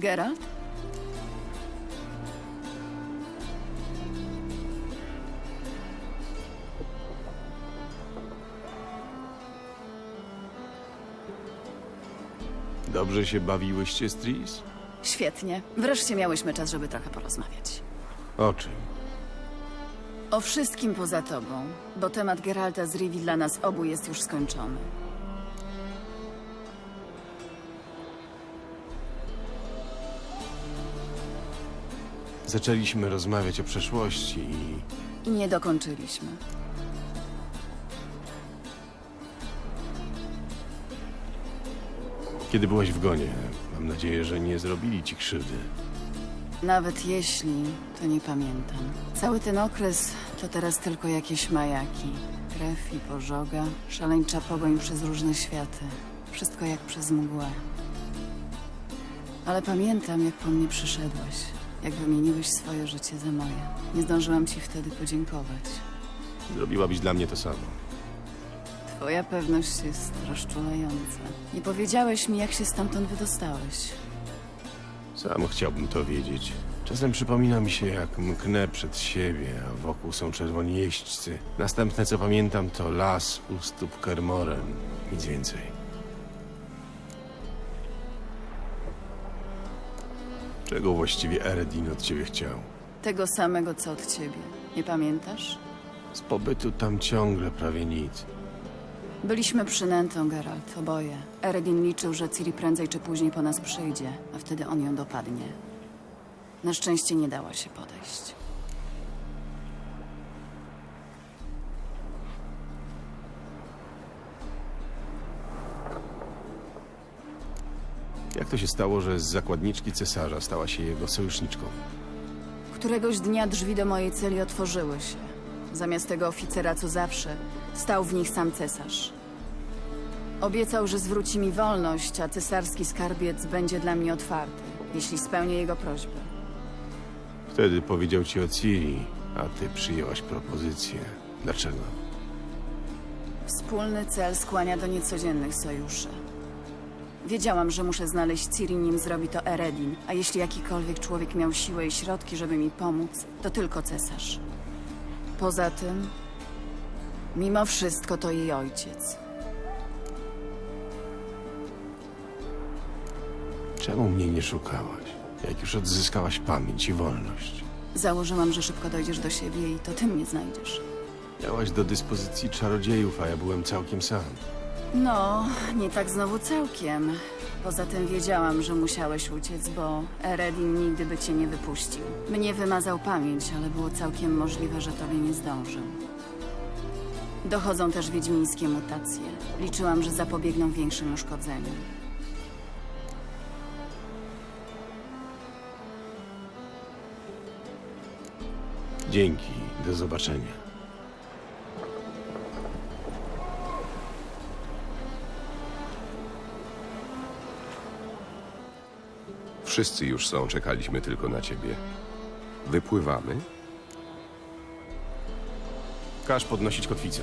Geralt? Dobrze się bawiłyście z Tris? Świetnie. Wreszcie miałyśmy czas, żeby trochę porozmawiać. O czym? O wszystkim poza tobą, bo temat Geralta z Rivi dla nas obu jest już skończony. Zaczęliśmy rozmawiać o przeszłości i I nie dokończyliśmy. kiedy byłaś w gonie, mam nadzieję, że nie zrobili ci krzywdy. Nawet jeśli, to nie pamiętam. Cały ten okres to teraz tylko jakieś majaki. Krew i pożoga, szaleńcza pogoń przez różne światy. Wszystko jak przez mgłę. Ale pamiętam, jak po mnie przyszedłeś. Jak wymieniłeś swoje życie za moje. Nie zdążyłam ci wtedy podziękować. Zrobiłabyś dla mnie to samo. Twoja pewność jest rozczulająca. Nie powiedziałeś mi, jak się stamtąd wydostałeś. Sam chciałbym to wiedzieć. Czasem przypomina mi się, jak mknę przed siebie, a wokół są czerwoni jeźdźcy. Następne, co pamiętam, to las u stóp Kermorem. Nic więcej. Czego właściwie Eredin od ciebie chciał? Tego samego, co od ciebie. Nie pamiętasz? Z pobytu tam ciągle prawie nic. Byliśmy przynętą, Geralt, oboje. Eredin liczył, że Ciri prędzej czy później po nas przyjdzie, a wtedy on ją dopadnie. Na szczęście nie dała się podejść. Jak to się stało, że z zakładniczki cesarza stała się jego sojuszniczką? Któregoś dnia drzwi do mojej celi otworzyły się. Zamiast tego oficera, co zawsze, stał w nich sam cesarz. Obiecał, że zwróci mi wolność, a cesarski skarbiec będzie dla mnie otwarty, jeśli spełnię jego prośbę. Wtedy powiedział ci o Ciri, a ty przyjęłaś propozycję. Dlaczego? Wspólny cel skłania do niecodziennych sojuszy. Wiedziałam, że muszę znaleźć Ciri, nim zrobi to Eredin, a jeśli jakikolwiek człowiek miał siłę i środki, żeby mi pomóc, to tylko cesarz. Poza tym, mimo wszystko to jej ojciec. Czemu mnie nie szukałaś? Jak już odzyskałaś pamięć i wolność. Założyłam, że szybko dojdziesz do siebie i to ty mnie znajdziesz. Miałaś do dyspozycji czarodziejów, a ja byłem całkiem sam. No, nie tak znowu całkiem. Poza tym wiedziałam, że musiałeś uciec, bo Eredin nigdy by cię nie wypuścił. Mnie wymazał pamięć, ale było całkiem możliwe, że tobie nie zdążył. Dochodzą też wiedźmińskie mutacje. Liczyłam, że zapobiegną większym uszkodzeniom. Dzięki, do zobaczenia. Wszyscy już są, czekaliśmy tylko na ciebie. Wypływamy? Każ podnosić kotwicę.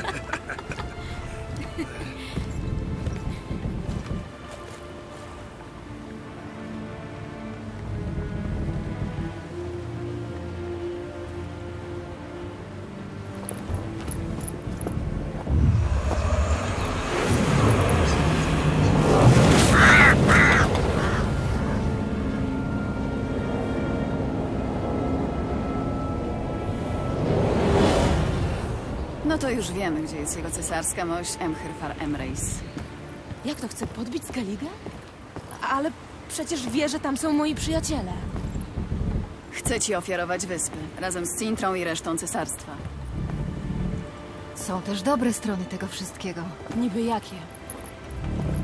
No to już wiemy, gdzie jest jego cesarska mość Emhyrfar Emreis. Jak to chce podbić Skellige? Ale przecież wie, że tam są moi przyjaciele. Chce ci ofiarować wyspy, razem z Cintrą i resztą cesarstwa. Są też dobre strony tego wszystkiego. Niby jakie?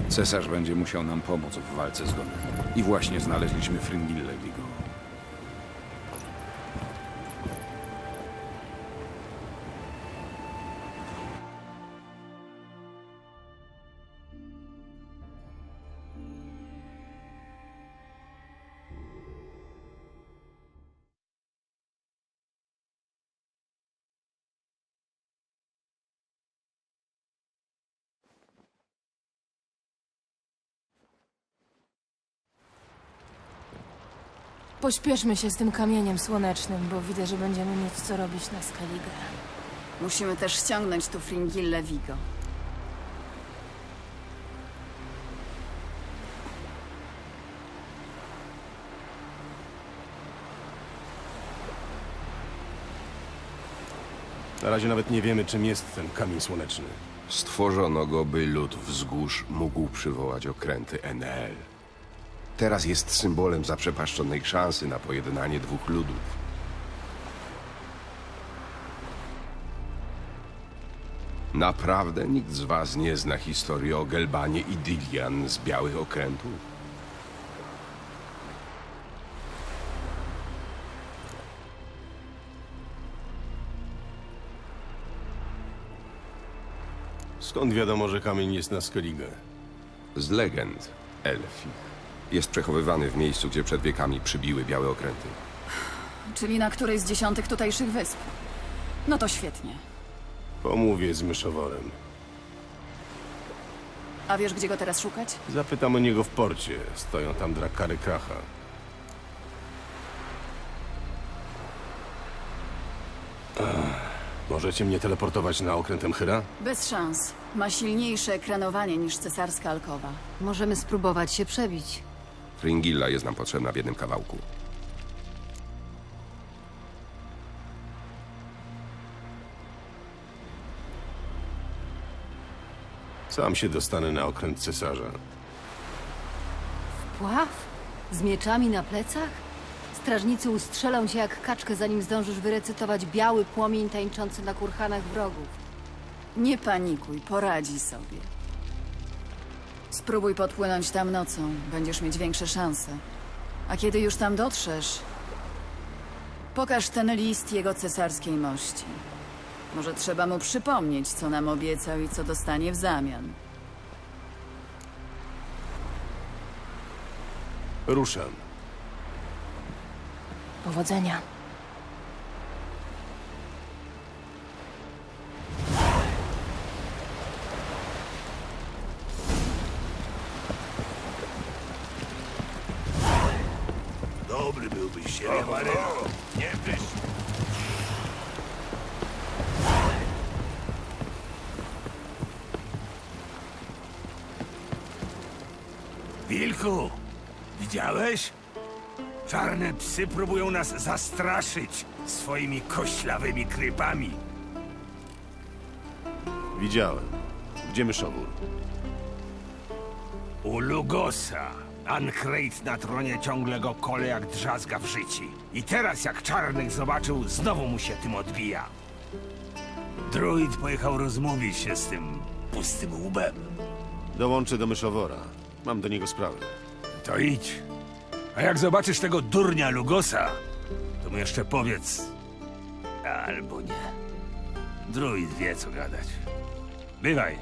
Cesarz będzie musiał nam pomóc w walce z Gonem. I właśnie znaleźliśmy Fringillę Vigo. Pośpieszmy się z tym kamieniem słonecznym, bo widzę, że będziemy mieć co robić na Skellige. Musimy też ściągnąć tu Fringillę Vigo. Na razie nawet nie wiemy, czym jest ten kamień słoneczny. Stworzono go, by lud wzgórz mógł przywołać okręty Enel. Teraz jest symbolem zaprzepaszczonej szansy na pojednanie dwóch ludów. Naprawdę nikt z was nie zna historii o Gelbanie i Dilian z Białych Okrętów? Skąd wiadomo, że kamień jest na Skellige? Z legend elfich. Jest przechowywany w miejscu, gdzie przed wiekami przybiły Białe Okręty. Czyli na której z dziesiątek tutejszych wysp. No to świetnie. Pomówię z myszoworem. A wiesz, gdzie go teraz szukać? Zapytam o niego w porcie. Stoją tam drakary Kracha. Ech, możecie mnie teleportować na okręt Emchyra? Bez szans. Ma silniejsze ekranowanie niż cesarska alkowa. Możemy spróbować się przebić. Fringilla jest nam potrzebna w jednym kawałku. Sam się dostanę na okręt cesarza. Pław? Z mieczami na plecach? Strażnicy ustrzelą cię jak kaczkę, zanim zdążysz wyrecytować biały płomień tańczący na kurhanach wrogów. Nie panikuj, poradzi sobie. Spróbuj podpłynąć tam nocą, będziesz mieć większe szanse. A kiedy już tam dotrzesz, pokaż ten list jego cesarskiej mości. Może trzeba mu przypomnieć, co nam obiecał i co dostanie w zamian. Ruszam. Powodzenia. Byłbyś. Nie byś. Wilku, widziałeś? Czarne psy próbują nas zastraszyć swoimi koślawymi krypami. Widziałem. Gdzie myszowór? U Lugosa. Ancrate na tronie ciągle go kole jak drzazga w życi. I teraz jak Czarnych zobaczył, znowu mu się tym odbija. Druid pojechał rozmówić się z tym pustym łbem. Dołączę do myszowora. Mam do niego sprawę. To idź. A jak zobaczysz tego durnia Lugosa, to mu jeszcze powiedz... Albo nie. Druid wie, co gadać. Bywaj.